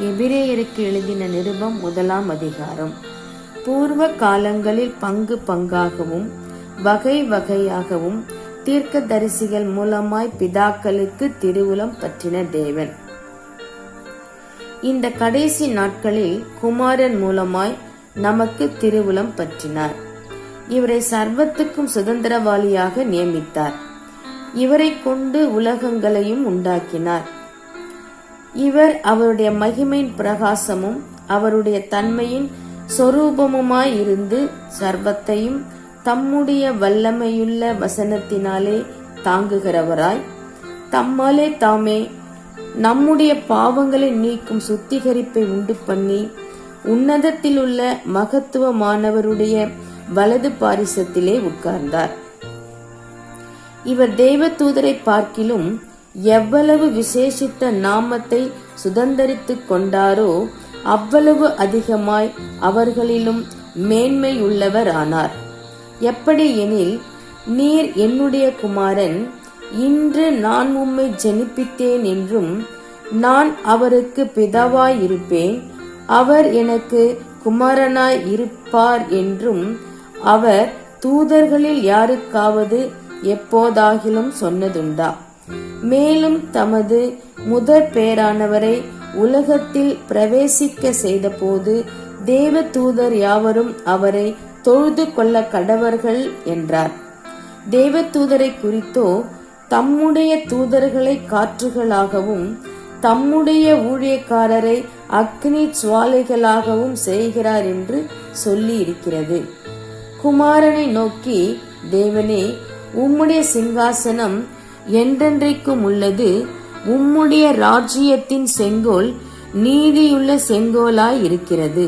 எபிரேயருக்கு எழுதின நிருபம் முதலாம் அதிகாரம். பூர்வ காலங்களில் பங்கு பங்காகவும் வகை வகையாகவும் தீர்க்க தரிசிகள் மூலமாய் பிதாக்களுக்கு திருவுளம் பற்றின தேவன். இந்த கடைசி நாட்களில் குமாரன் மூலமாய் நமக்கு திருவுளம் பற்றினார். இவரை சர்வத்துக்கும் சுதந்திரவாளியாக நியமித்தார். இவரை கொண்டு உலகங்களையும் உண்டாக்கினார். இவர் அவருடைய மகிமையின் பிரகாசமும் அவருடைய தன்மையின் சொரூபமுமாய் இருந்து சர்வத்தையும் தம்முடைய வல்லமையுள்ள வசனத்தினாலே தாங்குகிறவராய் தம்மாலே தாமே நம்முடைய பாவங்களை நீக்கும் சுத்திகரிப்பை உண்டு பண்ணி உன்னதத்தில் உள்ள மகத்துவமானவருடைய வலது பாரிசத்திலே உட்கார்ந்தார். இவர் தெய்வ தூதரை பார்க்கிலும் எவ்வளவு விசேஷித்த நாமத்தை சுதந்தரித்துக் கொண்டாரோ அவ்வளவு அதிகமாய் அவர்களிலும் மேன்மையுள்ளவர் ஆனார் எப்படி எனில் நீர் என்னுடைய குமாரன் இன்று நான் உம்மை ஜெனிப்பித்தேன் என்றும் நான் அவருக்கு பிதாவாய் இருப்பேன் அவர் எனக்கு குமாரனாய் இருப்பார் என்றும் அவர் தூதர்களில் யாருக்காவது எப்போதாகிலும் சொன்னதுண்டா. மேலும் தமது முதற் பேரானவரை உலகத்தில் பிரவேசிக்க செய்தபோது தேவ தூதர் யாவரும் அவரை தொழுது கொள்ள கடவர்கள் என்றார். தேவ தூதரை குறித்தோ தம்முடைய தூதர்களை காற்றுகளாகவும் தம்முடைய ஊழியக்காரரை அக்னி சுவாலைகளாகவும் செய்கிறார் என்று சொல்லி இருக்கிறது குமாரனை நோக்கி தேவனே உம்முடைய சிங்காசனம் என்றென்றைக்கும் உள்ளது உம்முடைய ராஜ்யத்தின் செங்கோல் நீதியுள்ள செங்கோலாய் இருக்கிறது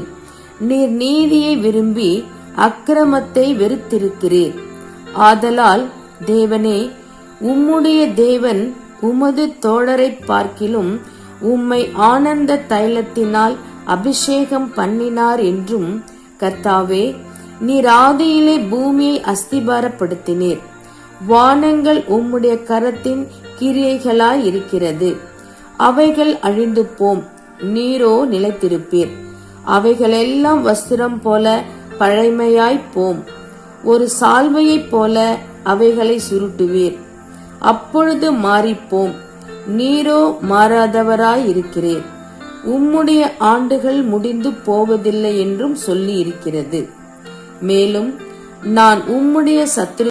நீர் நீதியை விரும்பி அக்கிரமத்தை வெறுத்திருக்கிறீர். ஆதலால் தேவனே உம்முடைய தேவன் உமது தோழரை பார்க்கிலும் உம்மை ஆனந்த தைலத்தினால் அபிஷேகம் பண்ணினார் என்றும் கர்த்தாவே நீர் ஆதியிலே பூமியை அஸ்திபாரப்படுத்தினீர். வானங்கள் உம்முடைய கரத்தின் கிரியைகளாய் இருக்கிறது. அவைகள் அழிந்து போம் நீரோ நிலைத்திருப்பீர். அவைகளெல்லாம் வஸ்திரம் போல பழைமையாய் போம். ஒரு சால்வையைப் போல அவைகளை சுருட்டுவீர். அப்பொழுது மாறிப்போம். நீரோ மாறாதவராய் இருக்கிறீர் உம்முடைய ஆண்டுகள் முடிந்து போவதில்லை என்றும் சொல்லி இருக்கிறது மேலும் நான் உம்முடைய சத்துரு